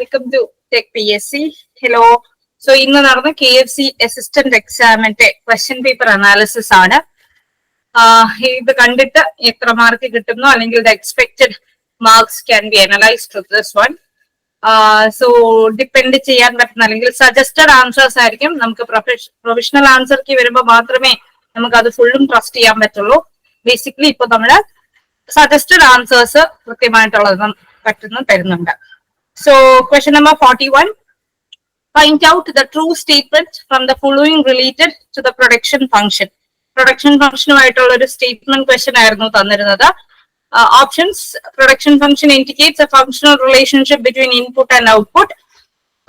Welcome to tech P S C. Hello. So ഇന്ന് നടന്ന K F C assistant എക്സാമിന്റെ question paper analysis ആണ്. ഇത് കണ്ടിട്ട് എത്ര മാർക്ക് കിട്ടുന്നു അല്ലെങ്കിൽ the expected marks can be analyse to this one so depend ചെയ്യാൻ പറ്റുന്ന അല്ലെങ്കിൽ സജസ്റ്റഡ് ആൻസേഴ്സ് ആയിരിക്കും. നമുക്ക് പ്രൊഫഷണൽ ആൻസർക്ക് വരുമ്പോൾ മാത്രമേ നമുക്ക് അത് ഫുള്ളും ട്രസ്റ്റ് ചെയ്യാൻ പറ്റുള്ളൂ. ബേസിക്കലി ഇപ്പൊ നമ്മുടെ സജസ്റ്റഡ് ആൻസേഴ്സ് കൃത്യമായിട്ടുള്ളത് പറ്റുന്നു തരുന്നുണ്ട്. Question number forty one find out the true statement from the following related to the production function production ഫംഗ്ഷനുമായിട്ടുള്ള ഒരു സ്റ്റേറ്റ്മെന്റ് ക്വസ്റ്റ്യൻ ആയിരുന്നു തന്നിരുന്നത്. Options production function indicates a functional relationship between input and output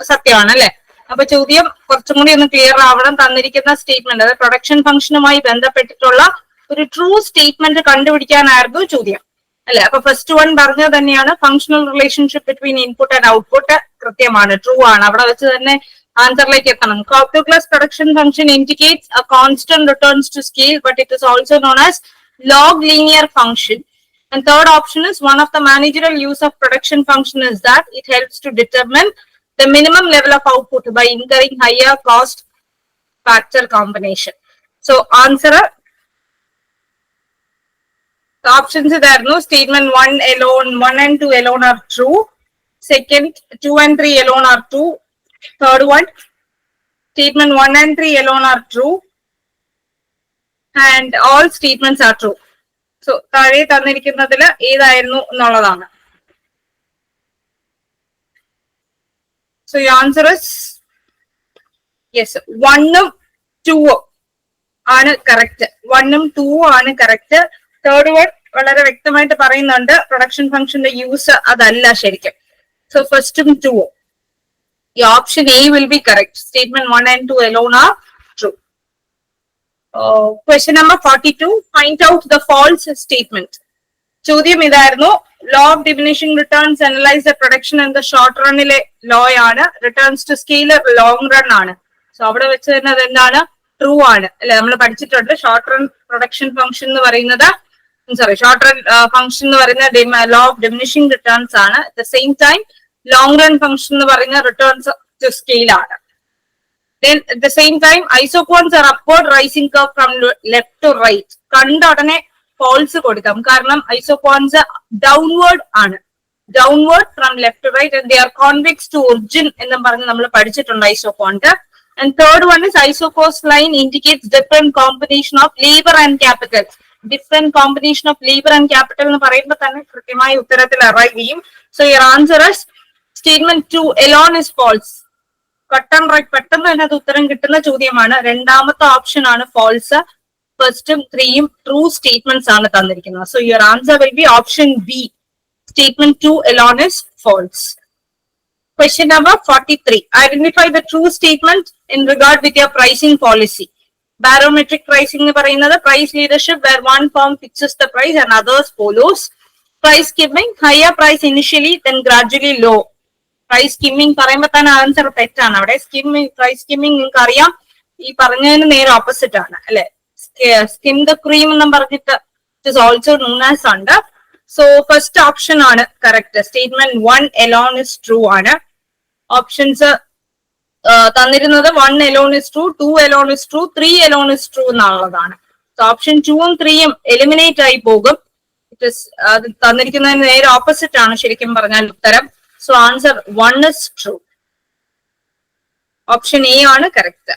സത്യമാണ് അല്ലെ? അപ്പൊ ചോദ്യം കുറച്ചും കൂടി ഒന്ന് clear ആവണം തന്നിരിക്കുന്ന സ്റ്റേറ്റ്മെന്റ് അതായത് പ്രൊഡക്ഷൻ ഫംഗ്ഷനുമായി ബന്ധപ്പെട്ടിട്ടുള്ള ഒരു ട്രൂ സ്റ്റേറ്റ്മെന്റ് കണ്ടുപിടിക്കാനായിരുന്നു ചോദ്യം. അല്ലെ? അപ്പൊ ഫസ്റ്റ് വൺ പറഞ്ഞത് തന്നെയാണ് functional relationship between input and output കൃത്യമാണ് ട്രൂ ആണ്. അവിടെ വെച്ച് തന്നെ ആൻസറിലേക്ക് എത്തണം. Cobb Douglas production function indicates a constant returns to scale but it is also known as log linear function And third option is one of the managerial use of production function is that it helps to determine the minimum level of output by incurring higher cost factor combination. So answer options ഇതായിരുന്നു statement one alone, one and two alone are true. Second, two and three alone are true. Third one, statement one and three alone are true. And all statements are true. So താഴെ തന്നിരിക്കുന്നതിൽ ഏതായിരുന്നു എന്നുള്ളതാണ് so you answer is yes വണ്ണും ടൂവും ആണ് correct വണ്ണും ടൂവും ആണ് കറക്റ്റ് തേർഡ് വൺ വളരെ വ്യക്തമായിട്ട് പറയുന്നുണ്ട് പ്രൊഡക്ഷൻ ഫംഗ്ഷന്റെ യൂസ് അതല്ല ശരിക്കും. സോ ഫസ്റ്റും ടൂവും ഈ option A will be correct statement one and two alone are true question number forty two find out the false statement ചോദ്യം ഇതായിരുന്നു law of diminishing returns analyse the production in the short റണ്ണിലെ law ആണ് returns to scale long run ആണ്. So അവിടെ വെച്ച് തന്നെ അതെന്താണ് true ആണ്. അല്ലെ നമ്മൾ പഠിച്ചിട്ടുണ്ട് ഷോർട്ട് റൺ പ്രൊഡക്ഷൻ ഫംഗ്ഷൻ എന്ന് പറയുന്നത് സോറി ഷോർട്ട് റൺ ഫംഗ്ഷൻ എന്ന് പറയുന്ന ലോ ഓഫ് ഡിമിനിഷിംഗ് റിട്ടേൺസ് ആണ്. At the same time long run function എന്ന് പറയുന്ന റിട്ടേൺസ് ടു സ്കെയിൽ ആണ്. Then at the same time isoquants are upward rising curve from to right. കണ്ട ഉടനെ false കൊടുക്കാം. കാരണം ഐസോകോൺസ് ഡൗൺവേർഡ് ആണ്. Downward from left to right they are convex to origin എന്നും പറഞ്ഞ് നമ്മൾ പഠിച്ചിട്ടുണ്ട് isoquant and third one is isocost line indicates different combination of labour and capital different combination of labour and capital എന്ന് പറയുമ്പോൾ തന്നെ കൃത്യമായ ഉത്തരത്തിൽ അറൈവ് ചെയ്യും. So your answer statement two alone is false പെട്ടെന്ന് റൈറ്റ് പെട്ടെന്ന് തന്നെ അത് ഉത്തരം കിട്ടുന്ന ചോദ്യമാണ്. രണ്ടാമത്തെ ഓപ്ഷൻ ആണ് ഫോൾസ് ഫസ്റ്റും ത്രീയും ട്രൂ സ്റ്റേറ്റ്മെന്റ്സ് ആണ് തന്നിരിക്കുന്നത്. So your answer will be option B statement two alone is false Question number 43. Identify the true statement in regard with your pricing policy. Barometric pricing എന്ന് പറയുന്നത് price leadership where one firm fixes the price and others follows price skimming higher price initially then gradually low price skimming പറയുമ്പോൾ തന്നെ answer തെറ്റാണ്. അവിടെ skimming price skimming നിങ്ങൾക്ക് അറിയാം ഈ പറഞ്ഞതിന് നേരെ ഓപ്പോസിറ്റ് ആണ് അല്ലെ? സ്കിം ദ ക്രീം എന്നും പറഞ്ഞിട്ട് it is also known as ഉണ്ട് സോ ഫസ്റ്റ് ഓപ്ഷൻ ആണ് correct statement one alone is true ആണ്. Options തന്നിരുന്നത് one alone is true two alone is true three alone is true എന്നുള്ളതാണ്. Option ടൂവും ത്രീയും eliminate ആയി പോകും. ഇറ്റ് ഇസ് അത് തന്നിരിക്കുന്നതിന് നേരെ ഓപ്പോസിറ്റ് ആണ് ശരിക്കും പറഞ്ഞാൽ ഉത്തരം. So answer one is true option A ആണ് correct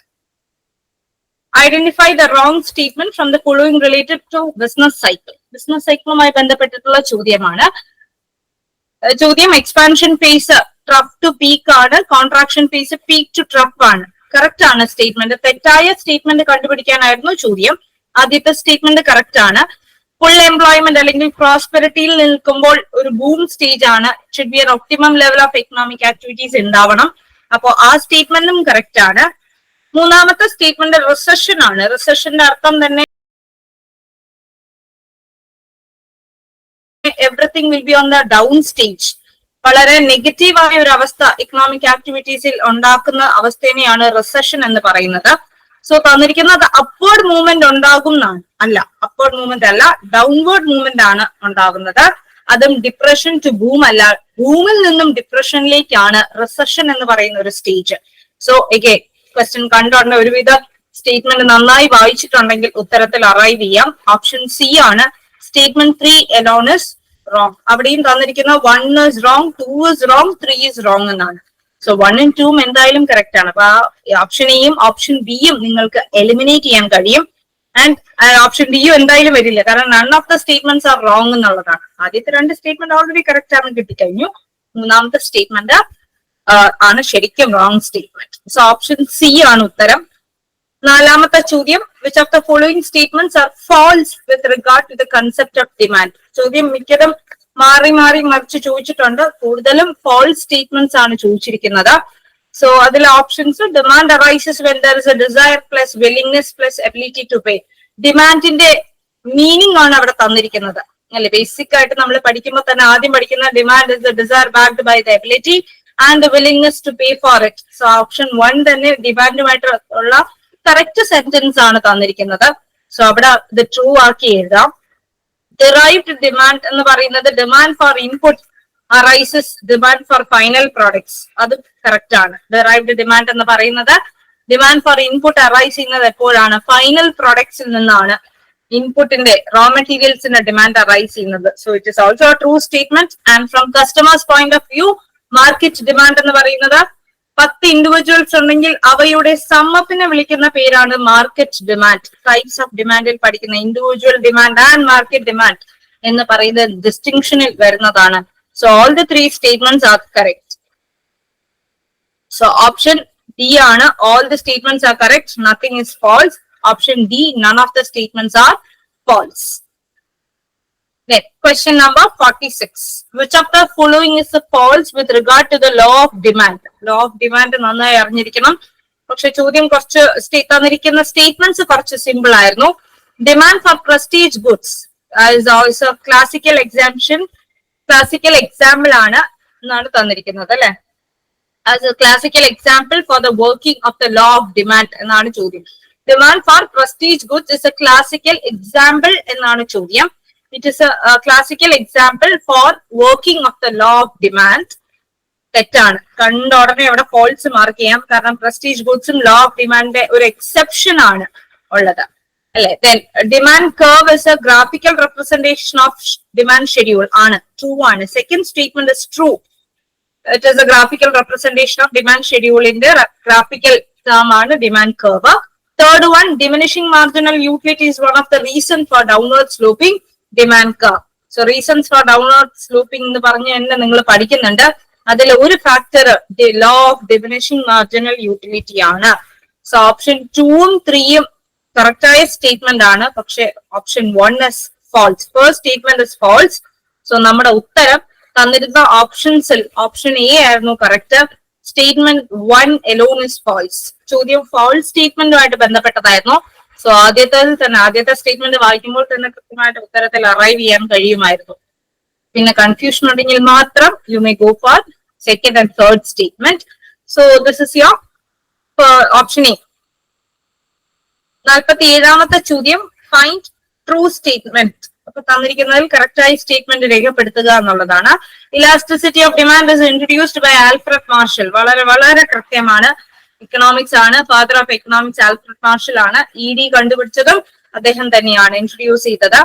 identify the wrong statement from the following related to business cycle business സൈക്കിളുമായി ബന്ധപ്പെട്ടിട്ടുള്ള ചോദ്യമാണ്. ചോദ്യം expansion phase trough to peak ആണ്. Contraction phase peak to trough ആണ്. കറക്റ്റ് ആണ് statement തെറ്റായ statement കണ്ടുപിടിക്കാനായിരുന്നു ചോദ്യം. ആദ്യത്തെ സ്റ്റേറ്റ്മെന്റ് കറക്റ്റ് ആണ്. ഫുൾ എംപ്ലോയ്മെന്റ് അല്ലെങ്കിൽ പ്രോസ്പെരിറ്റിയിൽ നിൽക്കുമ്പോൾ ഒരു ബൂം സ്റ്റേജ് ആണ്. Should be an optimum level of economic activities ഉണ്ടാവണം. അപ്പോ ആ സ്റ്റേറ്റ്മെന്റും കറക്റ്റ് ആണ്. മൂന്നാമത്തെ സ്റ്റേറ്റ്മെന്റ് റിസഷൻ ആണ്. റിസഷന്റെ അർത്ഥം തന്നെ everything will be on the down stage വളരെ നെഗറ്റീവായ ഒരു അവസ്ഥ ഇക്കണോമിക് ആക്ടിവിറ്റീസിൽ ഉണ്ടാക്കുന്ന അവസ്ഥേനെയാണ് റിസഷൻ എന്ന് പറയുന്നത്. സോ തന്നിരിക്കുന്നത് അപ്വേർഡ് മൂവ്മെന്റ് ഉണ്ടാകും എന്നാണ് അല്ല അപ്വേർഡ് മൂവ്മെന്റ് അല്ല ഡൗൺവേർഡ് മൂവ്മെന്റ് ആണ് ഉണ്ടാകുന്നത്. അതും ഡിപ്രഷൻ ടു ബൂം അല്ല. ബൂമിൽ നിന്നും ഡിപ്രഷനിലേക്കാണ് റിസഷൻ എന്ന് പറയുന്ന ഒരു സ്റ്റേജ് സോ എഗെ ക്വസ്റ്റ്യൻ കണ്ടുണ്ട് ഒരുവിധ സ്റ്റേറ്റ്മെന്റ് നന്നായി വായിച്ചിട്ടുണ്ടെങ്കിൽ ഉത്തരത്തിൽ അറൈവ് ചെയ്യാം. ഓപ്ഷൻ സി ആണ്. Statement three alone is wrong അവിടെയും തന്നിരിക്കുന്ന one is wrong two is wrong three is wrong എന്നാണ്. സോ വണ്ണും ടൂം എന്തായാലും കറക്റ്റ് ആണ്. അപ്പൊ ആ ഓപ്ഷൻ എയും ഓപ്ഷൻ ബിയും നിങ്ങൾക്ക് എലിമിനേറ്റ് ചെയ്യാൻ കഴിയും. ആൻഡ് ഓപ്ഷൻ ഡിയും എന്തായാലും വരില്ല. കാരണം none of the statements are wrong എന്നുള്ളതാണ്. ആദ്യത്തെ രണ്ട് സ്റ്റേറ്റ്മെന്റ് ഓൾറെഡി കറക്റ്റ് ആണ് കിട്ടിക്കഴിഞ്ഞു. മൂന്നാമത്തെ സ്റ്റേറ്റ്മെന്റ് ആണ് ശരിക്കും wrong statement so option C ആണ് ഉത്തരം. നാലാമത്തെ ചോദ്യം which of the following statements are false with regard to the concept of demand ചോദ്യം മിക്കതും മാറി മാറി മറിച്ച് ചോദിച്ചിട്ടുണ്ട്. കൂടുതലും ഫോൾസ് സ്റ്റേറ്റ്മെന്റ്സ് ആണ് ചോദിച്ചിരിക്കുന്നത്. സോ അതിൽ options demand arises when there is a desire plus willingness plus ability to pay ഡിമാൻഡിന്റെ meaning ആണ് അവിടെ തന്നിരിക്കുന്നത്. അല്ലെ? ബേസിക് ആയിട്ട് നമ്മൾ പഠിക്കുമ്പോൾ തന്നെ ആദ്യം പഠിക്കുന്ന demand is the desire backed by the ability and willingness to pay for it so option one തന്നെ ഡിമാൻഡുമായിട്ട് ഉള്ള കറക്റ്റ് സെന്റൻസ് ആണ് തന്നിരിക്കുന്നത്. സോ അവിടെ ഇത് ട്രൂ ആക്കി എഴുതാം. ഡിറൈവ്ഡ് ഡിമാൻഡ് എന്ന് പറയുന്നത് demand for input arises demand for final products അത് കറക്റ്റ് ആണ്. ഡിറൈവ്ഡ് ഡിമാൻഡ് എന്ന് പറയുന്നത് ഡിമാൻഡ് ഫോർ ഇൻപുട്ട് അറൈസ് ചെയ്യുന്നത് എപ്പോഴാണ്? ഫൈനൽ പ്രോഡക്ട്സിൽ നിന്നാണ് ഇൻപുട്ടിന്റെ റോ മെറ്റീരിയൽസിന്റെ ഡിമാൻഡ് അറൈസ് ചെയ്യുന്നത്. So it is also true statement and from customers point of view market demand എന്ന് പറയുന്നത് പത്ത് ഇൻഡിവിജ്വൽസ് ഉണ്ടെങ്കിൽ അവയുടെ സമ്മപ്പിനെ വിളിക്കുന്ന പേരാണ് മാർക്കറ്റ് ഡിമാൻഡ് ടൈപ്സ് ഓഫ് ഡിമാൻഡിൽ പഠിക്കുന്ന individual demand and market demand എന്ന് പറയുന്ന ഡിസ്റ്റിങ്ഷനിൽ വരുന്നതാണ്. So all the three statements are correct so option D ആണ് all the statements are correct nothing is false option D none of the statements are false Then, question number 46. Which of the following is false with regard to the law of demand? Law of demand നന്നായി അറിഞ്ഞിരിക്കണം. പക്ഷെ ചോദ്യം കുറച്ച് തന്നിരിക്കുന്ന statements കുറച്ച് simple ആയിരുന്നു. Demand for prestige goods is also classical exemption classical example ആണ് എന്നാണ് തന്നിരിക്കുന്നത് അല്ലെ? As a classical example for the working of the law of demand എന്നാണ് ചോദ്യം. Demand for prestige goods is a classical example എന്നാണ് ചോദ്യം. It is a classical example for working of the law of demand തെറ്റാണ്. കണ്ട ഉടനെ അവിടെ false mark ചെയ്യാം. കാരണം പ്രസ്റ്റീജ് ഗുഡ്സും ലോ ഓഫ് ഡിമാൻഡിന്റെ ഒരു എക്സെപ്ഷൻ ആണ് ഉള്ളത്. അല്ലെ? Then demand curve is a graphical representation of demand schedule ആണ്. ട്രൂ ആണ്. Second statement is true it is a graphical representation of demand ഷെഡ്യൂളിന്റെ graphical term ആണ് demand curve third one diminishing marginal utility is one of the reason for downward sloping. Demand curve. So reasons for downward sloping എന്ന് പറഞ്ഞ് തന്നെ നിങ്ങൾ പഠിക്കുന്നുണ്ട്. അതിൽ ഒരു factor the law of diminishing marginal utility ആണ്. So option ടൂവും ത്രീയും കറക്റ്റായ സ്റ്റേറ്റ്മെന്റ് ആണ്. പക്ഷെ option one is false first statement is false so നമ്മുടെ ഉത്തരം തന്നിരുന്ന ഓപ്ഷൻസിൽ ഓപ്ഷൻ എ ആയിരുന്നു correct statement one alone is false ചോദ്യം ഫോൾസ് സ്റ്റേറ്റ്മെന്റുമായിട്ട് ബന്ധപ്പെട്ടതായിരുന്നു. സോ ആദ്യത്തെ തന്നെ ആദ്യത്തെ സ്റ്റേറ്റ്മെന്റ് വായിക്കുമ്പോൾ തന്നെ കൃത്യമായിട്ട് ഉത്തരത്തിൽ അറൈവ് ചെയ്യാൻ കഴിയുമായിരുന്നു. പിന്നെ കൺഫ്യൂഷൻ ഉണ്ടെങ്കിൽ മാത്രം you may go for second and third statement so this is your option A നാൽപ്പത്തി ഏഴാമത്തെ ചോദ്യം ഫൈൻഡ് ട്രൂ സ്റ്റേറ്റ്മെന്റ് അപ്പൊ തന്നിരിക്കുന്നതിൽ കറക്റ്റായി സ്റ്റേറ്റ്മെന്റ് രേഖപ്പെടുത്തുക എന്നുള്ളതാണ്. Elasticity of demand is introduced by Alfred Marshall വളരെ വളരെ കൃത്യമാണ്. ഇക്കണോമിക്സ് ആണ് father of economics Alfred Marshall ആണ് ഇ ഡി കണ്ടുപിടിച്ചതും അദ്ദേഹം തന്നെയാണ് ഇൻട്രൊഡ്യൂസ് ചെയ്തത്.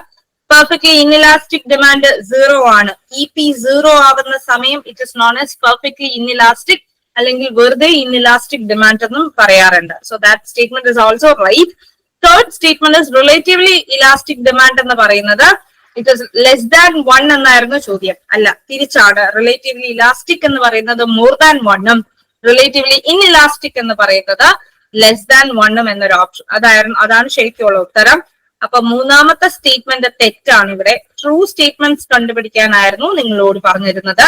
പെർഫെക്റ്റ്ലി ഇൻഇലാസ്റ്റിക് ഡിമാൻഡ് സീറോ ആണ്. ഇ പി സീറോ ആവുന്ന സമയം it is known as perfectly inelastic അല്ലെങ്കിൽ വെറുതെ ഇൻഇലാസ്റ്റിക് ഡിമാൻഡ് എന്നും പറയാറുണ്ട്. So that statement is also right third statement is relatively elastic demand എന്ന് പറയുന്നത് it is less than one എന്നായിരുന്നു ചോദ്യം. അല്ല തിരിച്ചാണ്. റിലേറ്റീവ്ലി ഇലാസ്റ്റിക് എന്ന് പറയുന്നത് മോർ ദാൻ വണ്ണും റിലേറ്റീവ്ലി ഇൻഇലാസ്റ്റിക് എന്ന് പറയുന്നത് ലെസ് ദാൻ വണ്ണും എന്നൊരു ഓപ്ഷൻ അതായിരുന്നു അതാണ് ശരിക്കുള്ള ഉത്തരം. അപ്പൊ മൂന്നാമത്തെ സ്റ്റേറ്റ്മെന്റ് തെറ്റാണ് ഇവിടെ. ട്രൂ സ്റ്റേറ്റ്മെന്റ്സ് കണ്ടുപിടിക്കാനായിരുന്നു നിങ്ങളോട് പറഞ്ഞിരുന്നത്.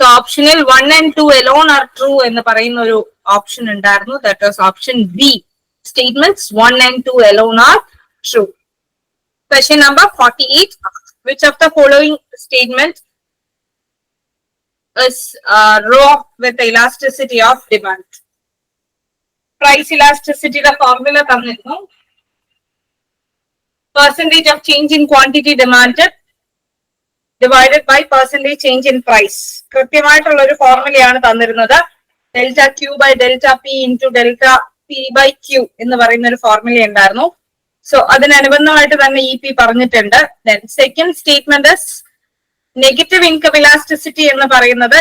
സോ ഓപ്ഷനിൽ one and two alone are true എന്ന് പറയുന്ന ഒരു ഓപ്ഷൻ ഉണ്ടായിരുന്നു. That was option B statements 1 and 2 alone are true. Question number 48. Which of the following statement is uh, raw with the elasticity of demand? Price elasticity, the formula തന്നിരുന്നു. Percentage of change in quantity demanded divided by percentage change in price കൃത്യമായിട്ടുള്ള ഒരു ഫോർമുലയാണ് തന്നിരുന്നത്. Delta Q by delta P into delta P by Q എന്ന് പറയുന്ന ഒരു formula ഉണ്ടായിരുന്നു. So അതിനനുബന്ധമായിട്ട് തന്നെ ഇ പി പറഞ്ഞിട്ടുണ്ട്. Second statement negative income elasticity എന്ന് പറയുന്നത്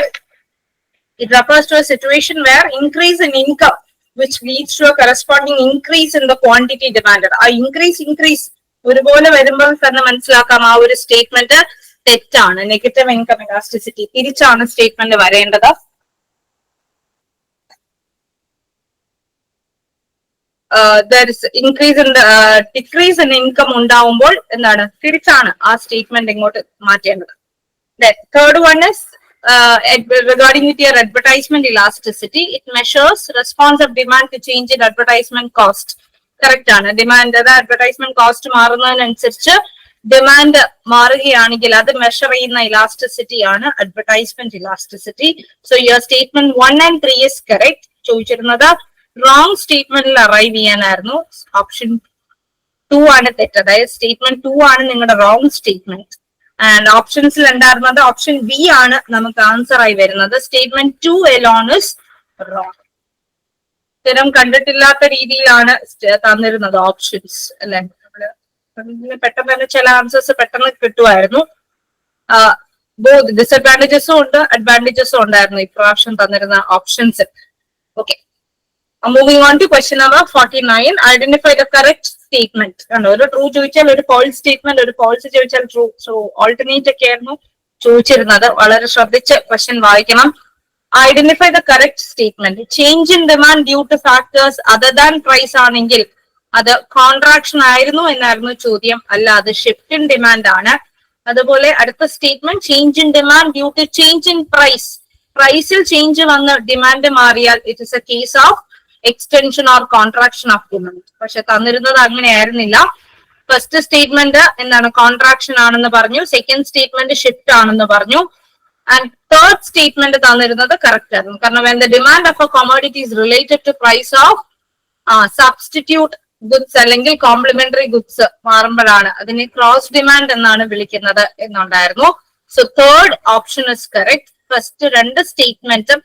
it refers to a situation where increase in income which leads to a corresponding increase in the quantity demand ആ ഇൻക്രീസ് ഇൻക്രീസ് ഒരുപോലെ വരുമ്പോൾ തന്നെ മനസ്സിലാക്കാം. ആ ഒരു സ്റ്റേറ്റ്മെന്റ് തെറ്റാണ്. നെഗറ്റീവ് ഇൻകം ഇലാസ്റ്റിസിറ്റി തിരിച്ചാണ് സ്റ്റേറ്റ്മെന്റ് വരേണ്ടത്. Increase in decrease in income ഉണ്ടാവുമ്പോൾ എന്താണ്? തിരിച്ചാണ് ആ സ്റ്റേറ്റ്മെന്റ് ഇങ്ങോട്ട് മാറ്റേണ്ടത്. Third is uh, regarding with your advertisement elasticity it measures response of demand to change in advertisement cost. Correct ആണ്. ഡിമാൻഡ് അത് അഡ്വർടൈസ്മെന്റ് കോസ്റ്റ് മാറുന്നതിനനുസരിച്ച് ഡിമാൻഡ് മാറുകയാണെങ്കിൽ അത് മെഷർ ചെയ്യുന്ന ഇലാസ്റ്റിസിറ്റി ആണ് advertisement elasticity so your statement one and three is correct ചോദിച്ചിരുന്നത് wrong സ്റ്റേറ്റ്മെന്റിൽ arrive ചെയ്യാനായിരുന്നു. Option two ആണ് തെറ്റ്. അതായത് സ്റ്റേറ്റ്മെന്റ് ടു ആണ് നിങ്ങളുടെ റോങ് സ്റ്റേറ്റ്മെന്റ് ആൻഡ് ഓപ്ഷൻസിൽ ഉണ്ടായിരുന്നത് ഓപ്ഷൻ ബി ആണ് നമുക്ക് ആൻസർ ആയി വരുന്നത്. Statement two alone is wrong സ്ഥിരം കണ്ടിട്ടില്ലാത്ത രീതിയിലാണ് തന്നിരുന്നത് ഓപ്ഷൻസ് അല്ലെ? പെട്ടെന്ന് തന്നെ ചില ആൻസേഴ്സ് പെട്ടെന്ന് കിട്ടുമായിരുന്നു. ബോധ് ഡിസഡ്വാന്റേജസും ഉണ്ട് അഡ്വാന്റേജസും ഉണ്ടായിരുന്നു ഇപ്രാവശ്യം തന്നിരുന്ന options okay moving on to question number forty nine identify the correct statement കണ്ടോ ഒരു ട്രൂ ചോദിച്ചാൽ ഒരു ഫോൾസ് സ്റ്റേറ്റ്മെന്റ് ഒരു ഫോൾസ് ചോദിച്ചാൽ ട്രൂ സോ ഓൾട്ടർനേറ്റ് ഒക്കെ ആയിരുന്നു ചോദിച്ചിരുന്നത്. വളരെ ശ്രദ്ധിച്ച് ക്വസ്റ്റ്യൻ വായിക്കണം. Identify the correct statement change in demand due to factors other than price ആണെങ്കിൽ അത് കോൺട്രാക്ഷൻ ആയിരുന്നു എന്നായിരുന്നു ചോദ്യം. അല്ല അത് ഷിഫ്റ്റ് ഇൻ ഡിമാൻഡ് ആണ്. അതുപോലെ അടുത്ത statement change in demand due to change in price പ്രൈസിൽ ചേഞ്ച് വന്ന് ഡിമാൻഡ് മാറിയാൽ it is a case of extension or contraction of demand പക്ഷെ തന്നിരുന്നത് അങ്ങനെയായിരുന്നില്ല. ഫസ്റ്റ് സ്റ്റേറ്റ്മെന്റ് എന്താണ്? കോൺട്രാക്ഷൻ ആണെന്ന് പറഞ്ഞു. സെക്കൻഡ് സ്റ്റേറ്റ്മെന്റ് ഷിഫ്റ്റ് ആണെന്ന് പറഞ്ഞു. ആൻഡ് തേർഡ് സ്റ്റേറ്റ്മെന്റ് തന്നിരുന്നത് കറക്റ്റ് ആയിരുന്നു. കാരണം when the demand of a commodity related to price of substitute goods അല്ലെങ്കിൽ കോംപ്ലിമെന്ററി ഗുഡ്സ് മാറുമ്പോഴാണ് അതിനെ ക്രോസ് ഡിമാൻഡ് എന്നാണ് വിളിക്കുന്നത് എന്നുണ്ടായിരുന്നു. So third option is correct first രണ്ട് സ്റ്റേറ്റ്മെന്റും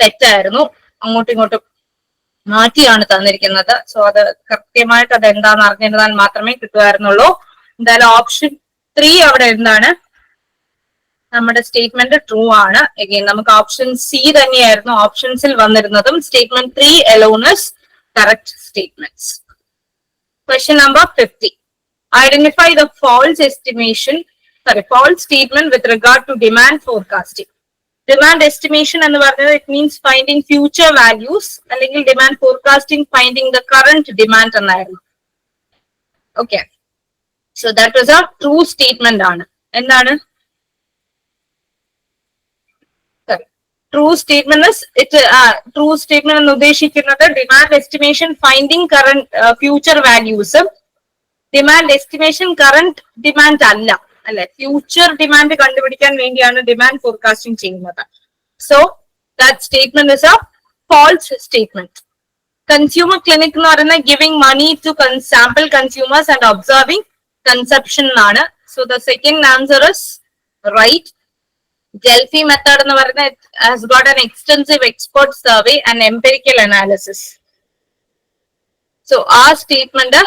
തെറ്റായിരുന്നു. അങ്ങോട്ടും ഇങ്ങോട്ടും മാറ്റിയാണ് തന്നിരിക്കുന്നത്. സോ അത് കൃത്യമായിട്ട് അത് എന്താന്ന് അറിഞ്ഞിരുന്നാൽ മാത്രമേ കിട്ടുമായിരുന്നുള്ളൂ എന്തായാലും ഓപ്ഷൻ ത്രീ അവിടെ എന്താണ്? നമ്മുടെ സ്റ്റേറ്റ്മെന്റ് ട്രൂ ആണ്. എഗെയിൻ നമുക്ക് ഓപ്ഷൻ സി തന്നെയായിരുന്നു ഓപ്ഷൻസിൽ വന്നിരുന്നതും. Statement three alone is correct statements question number fifty identify the false estimation sorry false statement with regard to demand forecasting demand estimation എന്ന് പറഞ്ഞത് it means finding future values അല്ലെങ്കിൽ demand forecasting finding the current demand എന്നായിരുന്നു. Okay so that was a true statement ആണ്. എന്താണ്? True statement it true statement എന്ന് ഉദ്ദേശിക്കുന്നത് demand estimation finding current future വാല്യൂസും demand estimation current demand അല്ല. അല്ലെ? Future demand കണ്ടുപിടിക്കാൻ വേണ്ടിയാണ് ഡിമാൻഡ് ഫോർകാസ്റ്റിംഗ് ചെയ്യുന്നത്. So that statement is a false statement consumer clinic എന്ന് പറയുന്ന giving money to sample consumers and observing consumption എന്നാണ്. So the second answer is right Delphi method എന്ന് പറയുന്ന has got an extensive expert survey and empirical analysis so ആ statement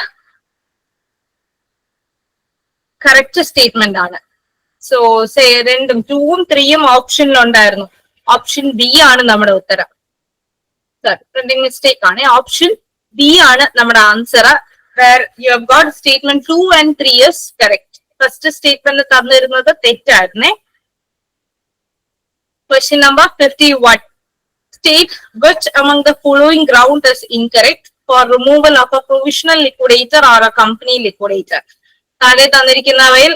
correct statement ആണ്. So say രണ്ടും ടൂവും ത്രീയും ഓപ്ഷനിലുണ്ടായിരുന്നു option B ആണ് നമ്മുടെ ഉത്തരം. പ്രിന്റിംഗ് മിസ്റ്റേക്ക് ആണ്. ഓപ്ഷൻ ബി ആണ് നമ്മുടെ answer where you have got statement two and three years correct first statement തന്നിരുന്നത് തെറ്റായിരുന്നേ. Question number 51. State which among the following ground is incorrect for removal of a provisional liquidator or a company liquidator. താഴെ തന്നിരിക്കുന്നവയിൽ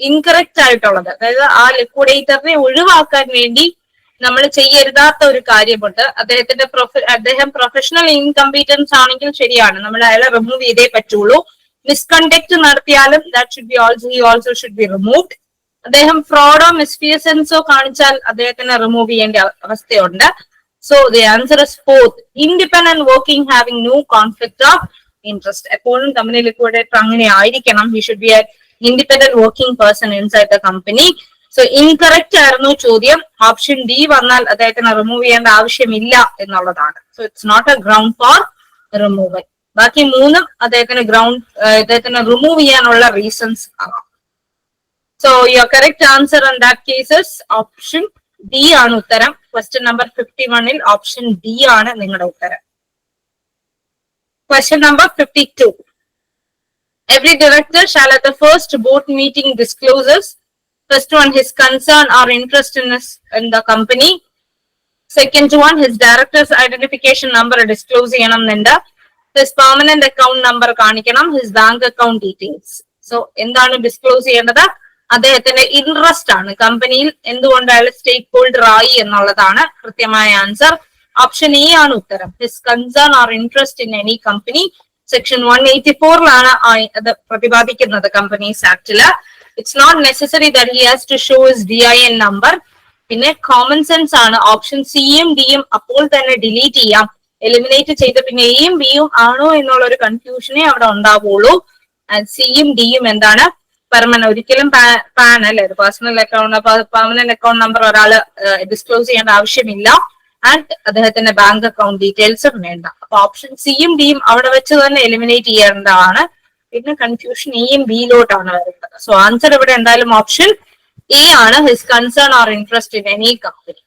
incorrect ആയിട്ടുള്ളത്. അതായത് ആ ലിക്വിഡേറ്ററിനെ ഒഴിവാക്കാൻ വേണ്ടി നമ്മൾ ചെയ്യരുതാത്ത ഒരു കാര്യമുണ്ട്. അദ്ദേഹത്തിന്റെ പ്രൊഫ അദ്ദേഹം പ്രൊഫഷണൽ ഇൻകംപീറ്റൻസ് ആണെങ്കിൽ ശരിയാണ്. നമ്മൾ അയാളെ റിമൂവ് ചെയ്തേ പറ്റുള്ളൂ. മിസ്കണ്ടക്ട് നടത്തിയാലും that should be also he also should be removed അദ്ദേഹം ഫ്രോഡോ മിസ്ഫിയസൻസോ കാണിച്ചാൽ അദ്ദേഹത്തിന് റിമൂവ് ചെയ്യേണ്ട അവസ്ഥയുണ്ട്. So the answer is fourth independent working having no conflict of interest എപ്പോഴും കമ്പനി ലിക്വിഡേറ്റർ അങ്ങനെ ആയിരിക്കണം. He should be a independent working person inside the company so incorrect ആയിരുന്നു ചോദ്യം. ഓപ്ഷൻ ഡി വന്നാൽ അദ്ദേഹത്തിന് റിമൂവ് ചെയ്യേണ്ട ആവശ്യമില്ല എന്നുള്ളതാണ്. So it's not a ground for removal ബാക്കി മൂന്നും അദ്ദേഹത്തിന് ഗ്രൗണ്ട് അദ്ദേഹത്തിന് റിമൂവ് ചെയ്യാനുള്ള റീസൺസ് ആവാം so your correct answer in that cases option D ആണ് ഉത്തരം. ക്വസ്റ്റ്യൻ നമ്പർ ഫിഫ്റ്റി വണ്ണിൽ ഓപ്ഷൻ ഡി ആണ് നിങ്ങളുടെ ഉത്തരം. Number fifty two Every director shall at the first board meeting discloses first one his concern or interest in, his, in the company. Second one his director's identification number disclose ചെയ്യണമെന്നുണ്ട് his permanent account number his bank account details. So എന്താണ് disclose ചെയ്യേണ്ടത് അദ്ദേഹത്തിന്റെ interest ആണ് കമ്പനിയിൽ എന്തുകൊണ്ട് അയാൾ സ്റ്റേക്ക് holder ആയി എന്നുള്ളതാണ് കൃത്യമായ ആൻസർ ഓപ്ഷൻ എ ആണ് ഉത്തരം. His concern or interest in any company section one eighty ഫോറിലാണ് അത് പ്രതിപാദിക്കുന്നത് companies ആക്ടിൽ it's not necessary that he has to show is D I N number പിന്നെ കോമൺ സെൻസ് ആണ്. ഓപ്ഷൻ സിയും ഡിയും അപ്പോൾ തന്നെ ഡിലീറ്റ് ചെയ്യാം. എലിമിനേറ്റ് ചെയ്ത് പിന്നെ എയും ബിയും ആണോ എന്നുള്ള ഒരു കൺഫ്യൂഷനേ അവിടെ ഉണ്ടാവുള്ളൂ. സിയും ഡിയും എന്താണ്? പെർമനന്റ് ഒരിക്കലും പാൻ അല്ലെ. Personal account permanent account number ഒരാൾ ഡിസ്ക്ലോസ് ചെയ്യേണ്ട ആവശ്യമില്ല. ആൻഡ് അദ്ദേഹത്തിന്റെ ബാങ്ക് അക്കൗണ്ട് ഡീറ്റെയിൽസും വേണ്ട. അപ്പൊ ഓപ്ഷൻ സിയും ഡിയും അവിടെ വെച്ച് തന്നെ എലിമിനേറ്റ് ചെയ്യേണ്ടതാണ്. പിന്നെ കൺഫ്യൂഷൻ എയും ബിയിലോട്ടാണ് വരുന്നത്. സോ ആൻസർ ഇവിടെ എന്തായാലും ഓപ്ഷൻ എ ആണ്. His concern or interest in any company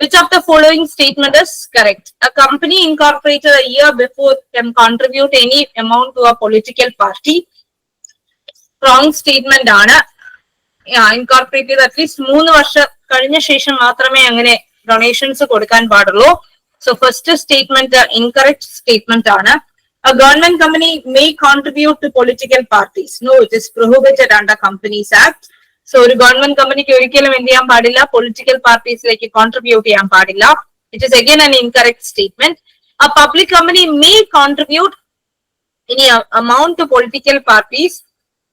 which of the following statement is correct? A company incorporated a year before can contribute any amount to a political party. Statement ആണ്. Incorporate ചെയ്ത് at least മൂന്ന് വർഷം കഴിഞ്ഞ ശേഷം മാത്രമേ അങ്ങനെ donations കൊടുക്കാൻ പാടുള്ളൂ. So first statement incorrect statement ആണ്. A government company may contribute to political parties. No, it is prohibited under Companies Act. സോ ഒരു ഗവൺമെന്റ് കമ്പനിക്ക് ഒരിക്കലും എന്ത് ചെയ്യാൻ പാടില്ല? പൊളിറ്റിക്കൽ പാർട്ടീസിലേക്ക് കോൺട്രിബ്യൂട്ട് ചെയ്യാൻ പാടില്ല. It is again an incorrect statement ആ public company may contribute any amount to political parties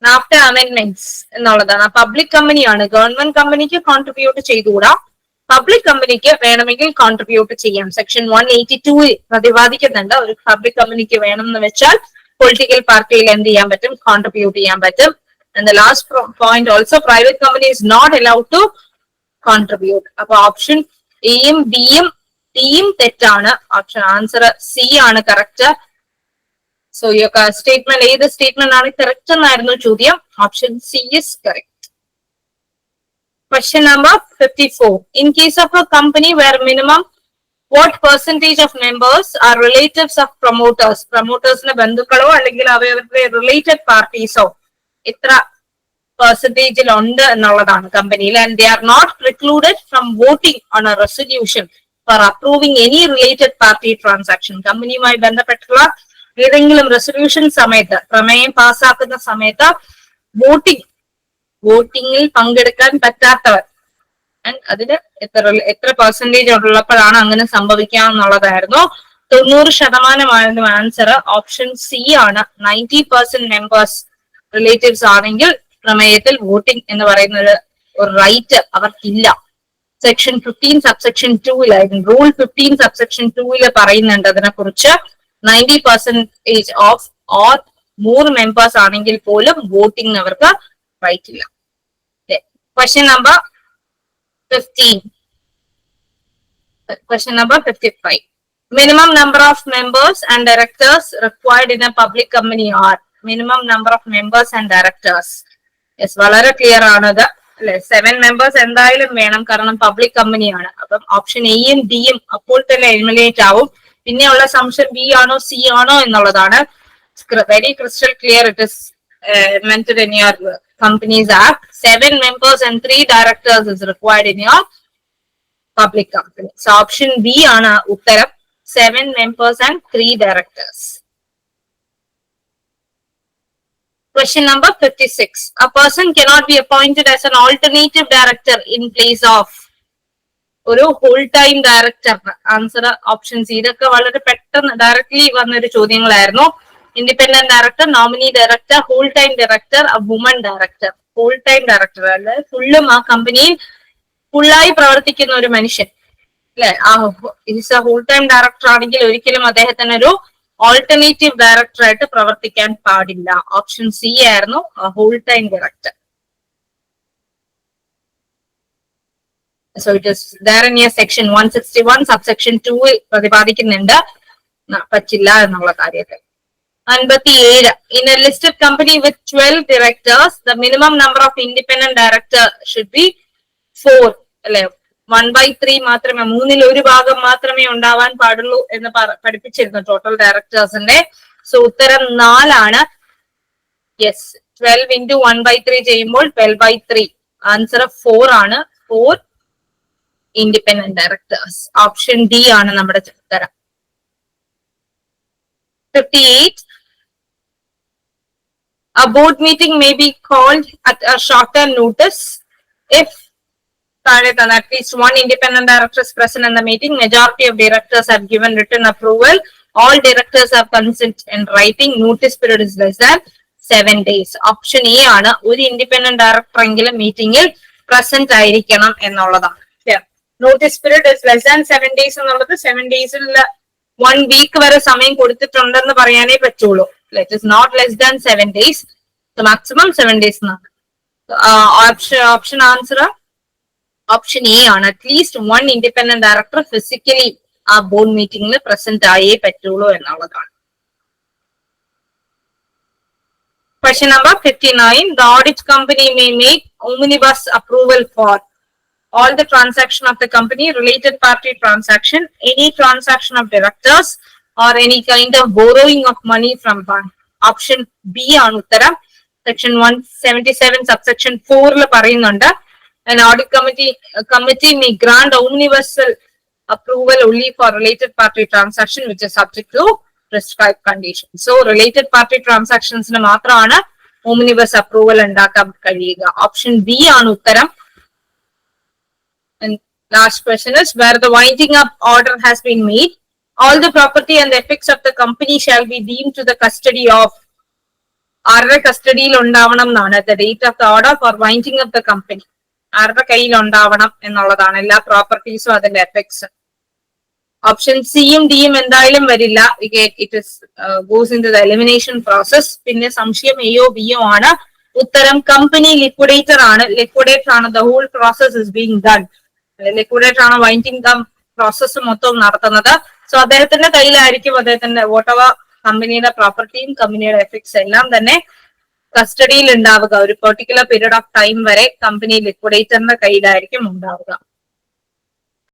after amendments എന്നുള്ളതാണ്. പബ്ലിക് കമ്പനിയാണ് ഗവൺമെന്റ് കമ്പനിക്ക് കോൺട്രിബ്യൂട്ട് ചെയ്തുകൂടാ. പബ്ലിക് കമ്പനിക്ക് വേണമെങ്കിൽ കോൺട്രിബ്യൂട്ട് ചെയ്യാം. സെക്ഷൻ വൺ എയ്റ്റി ടു പ്രതിപാദിക്കുന്നുണ്ട്. ഒരു പബ്ലിക് കമ്പനിക്ക് വേണം എന്ന് വെച്ചാൽ പൊളിറ്റിക്കൽ പാർട്ടിയിൽ എന്ത് ചെയ്യാൻ പറ്റും? കോൺട്രിബ്യൂട്ട് ചെയ്യാൻ പറ്റും. And the last point also private company is not allowed to contribute അപ്പൊ ഓപ്ഷൻ എയും ബിയും ടിയും തെറ്റാണ്. ഓപ്ഷൻ ആൻസർ സി ആണ് കറക്റ്റ് സോ ഈ സ്റ്റേറ്റ്മെന്റ് ഏത് സ്റ്റേറ്റ്മെന്റ് ആണ് കറക്റ്റ് എന്നായിരുന്നു ചോദ്യം? Option C is correct Question number 54. In case of a company where minimum what percentage of members are relatives of promoters? പ്രൊമോട്ടേഴ്സിന്റെ ബന്ധുക്കളോ അല്ലെങ്കിൽ അവരുടെ റിലേറ്റഡ് പാർട്ടീസോ ഇത്ര പെർസെന്റേജിൽ ഉണ്ട് എന്നുള്ളതാണ് കമ്പനിയിൽ and they are not precluded from voting on a resolution for approving any related party transaction കമ്പനിയുമായി ബന്ധപ്പെട്ടുള്ള ഏതെങ്കിലും റെസൊല്യൂഷൻ സമയത്ത് പ്രമേയം പാസ്സാക്കുന്ന സമയത്ത് വോട്ടിംഗ് വോട്ടിംഗിൽ പങ്കെടുക്കാൻ പറ്റാത്തവർ. അതിന് എത്ര എത്ര പെർസെന്റേജ് ഉള്ളപ്പോഴാണ് അങ്ങനെ സംഭവിക്കാന്നുള്ളതായിരുന്നു തൊണ്ണൂറ് ശതമാനമായിരുന്നു ആൻസർ ഓപ്ഷൻ സി ആണ്. നയന്റി പെർസെന്റ് മെമ്പേഴ്സ് റിലേറ്റീവ്സ് ആണെങ്കിൽ പ്രമേയത്തിൽ വോട്ടിംഗ് എന്ന് പറയുന്ന ഒരു ഒരു റൈറ്റ് അവർക്കില്ല സെക്ഷൻ ഫിഫ്റ്റീൻ സബ്സെക്ഷൻ ടൂവിലായിരുന്നു റൂൾ ഫിഫ്റ്റീൻ സബ്സെക്ഷൻ ടൂവിൽ പറയുന്നുണ്ട് അതിനെ കുറിച്ച് നയന്റി പെർസെന്റേജ് ഓഫ് ഓർ മൂന്ന് മെമ്പേഴ്സ് ആണെങ്കിൽ പോലും വോട്ടിംഗ് അവർക്ക് ഇല്ല question number fifteen question number 55 minimum number of members and directors required in a public company are minimum number of members and directors. Yes വളരെ ക്ലിയർ ആണത് അല്ലെ seven members എന്തായാലും വേണം. കാരണം പബ്ലിക് കമ്പനിയാണ് അപ്പം ഓപ്ഷൻ എയും ഡിയും അപ്പോൾ തന്നെ എലിമിനേറ്റ് ആവും. പിന്നെയുള്ള സംശയം ബി ആണോ സി ആണോ എന്നുള്ളതാണ്. Very crystal clear it is mentioned in your companies Act, seven members and three directors is required in your public company. So option B ആണ് ഉത്തരം seven members and three directors. Question number fifty-six. A person cannot be appointed as an alternative director in place of ഒരു whole time director answer options ഇതൊക്കെ വളരെ പെട്ടെന്ന് directly വന്നൊരു ചോദ്യങ്ങളായിരുന്നു independent director nominee director whole time director woman director whole time director അല്ലെ? ഫുള്ളും ആ കമ്പനിയിൽ ഫുള്ളായി പ്രവർത്തിക്കുന്ന ഒരു മനുഷ്യൻ. അല്ലെ? ആ is a whole time director ആണെങ്കിൽ ഒരിക്കലും അദ്ദേഹത്തിന് ഒരു ഓൾട്ടർനേറ്റീവ് ഡയറക്ടർ ആയിട്ട് പ്രവർത്തിക്കാൻ പാടില്ല. ഓപ്ഷൻ സി ആയിരുന്നു whole time director so it is your section one sixty one subsection two പ്രതിപാദിക്കുന്നുണ്ട്. പറ്റില്ല എന്നുള്ള കാര്യത്തെ അൻപത്തിയേഴ്. In a listed company with twelve directors the minimum number of independent director should be four അല്ലെ? One by three മാത്രമേ മൂന്നിൽ ഒരു ഭാഗം മാത്രമേ ഉണ്ടാവാൻ പാടുള്ളൂ എന്ന് പഠിപ്പിച്ചിരുന്നു ടോട്ടൽ ഡയറക്ടേഴ്സിന്റെ സോ ഉത്തരം നാലാണ്. Yes twelve into one by three ചെയ്യുമ്പോൾ twelve by three answer four ആണ്. Four independent directors option D ആണ് നമ്മുടെ ഉത്തരം. Fifty eight A board meeting may be called at a shorter notice if at least one independent director is present in the meeting, majority of directors have given written approval, all directors have consent in writing, notice period is less than seven days. Option A ആണ് ഒരു independent director എങ്കിലും മീറ്റിംഗിൽ present ആയിരിക്കണം എന്നുള്ളതാണ് notice period less than seven days എന്നുള്ളത് seven ഡേയ്സിൽ one week വരെ സമയം കൊടുത്തിട്ടുണ്ടെന്ന് പറയാനേ പറ്റുള്ളൂ. It is not less than seven days maximum seven days എന്നാണ് option option answer option A ആണ്. At least one independent director physically ആ ബോർഡ് മീറ്റിംഗിൽ പ്രസന്റ് ആയേ പറ്റുള്ളൂ എന്നുള്ളതാണ്. Question number 59. The audit company may make omnibus approval for all the transaction of the company, related party transaction, any transaction of directors, or any kind of borrowing of money from bank. Option B ഉത്തരം section one seventy seven subsection ഫോറിൽ പറയുന്നുണ്ട് an audit committee uh, committee may grant universal approval only for related party transaction which is subject to prescribed conditions. So related party transactions ന് മാത്രമാണ് omnibus approval ഉണ്ടാക്കാൻ കഴിയുക option B ആണ് ഉത്തരം And last question is where the winding up order has been made, all the property and the effects of the company shall be deemed to the custody of ആരുടെ കസ്റ്റഡിയിൽ ഉണ്ടാവണം എന്നാണ്. The date of the order for winding off the company ആരുടെ കയ്യിൽ ഉണ്ടാവണം എന്നുള്ളതാണ് എല്ലാ പ്രോപ്പർട്ടീസും അതിന്റെ എഫക്ട്സ് ഓപ്ഷൻ സിയും ഡിയും എന്തായാലും വരില്ല. It is goes in the elimination process പിന്നെ സംശയം എയോ ബിയോ ആണ്. ഉത്തരം കമ്പനി ലിക്വിഡേറ്റർ ആണ്. ലിക്വിഡേറ്റർ ആണ്. The whole process is being done liquidator ആണ് വൈൻഡിങ് ദം പ്രോസസ്സ് മൊത്തം നടത്തുന്നത്. സോ അദ്ദേഹത്തിന്റെ കയ്യിലായിരിക്കും അദ്ദേഹത്തിന്റെ വോട്ടവ കമ്പനിയുടെ പ്രോപ്പർട്ടിയും കമ്പനിയുടെ എഫിക്സ് എല്ലാം തന്നെ കസ്റ്റഡിയിൽ ഉണ്ടാവുക. ഒരു പെർട്ടിക്കുലർ പീരീഡ് ഓഫ് ടൈം വരെ കമ്പനി ലിക്വിഡേറ്ററിന്റെ കയ്യിലായിരിക്കും ഉണ്ടാവുക.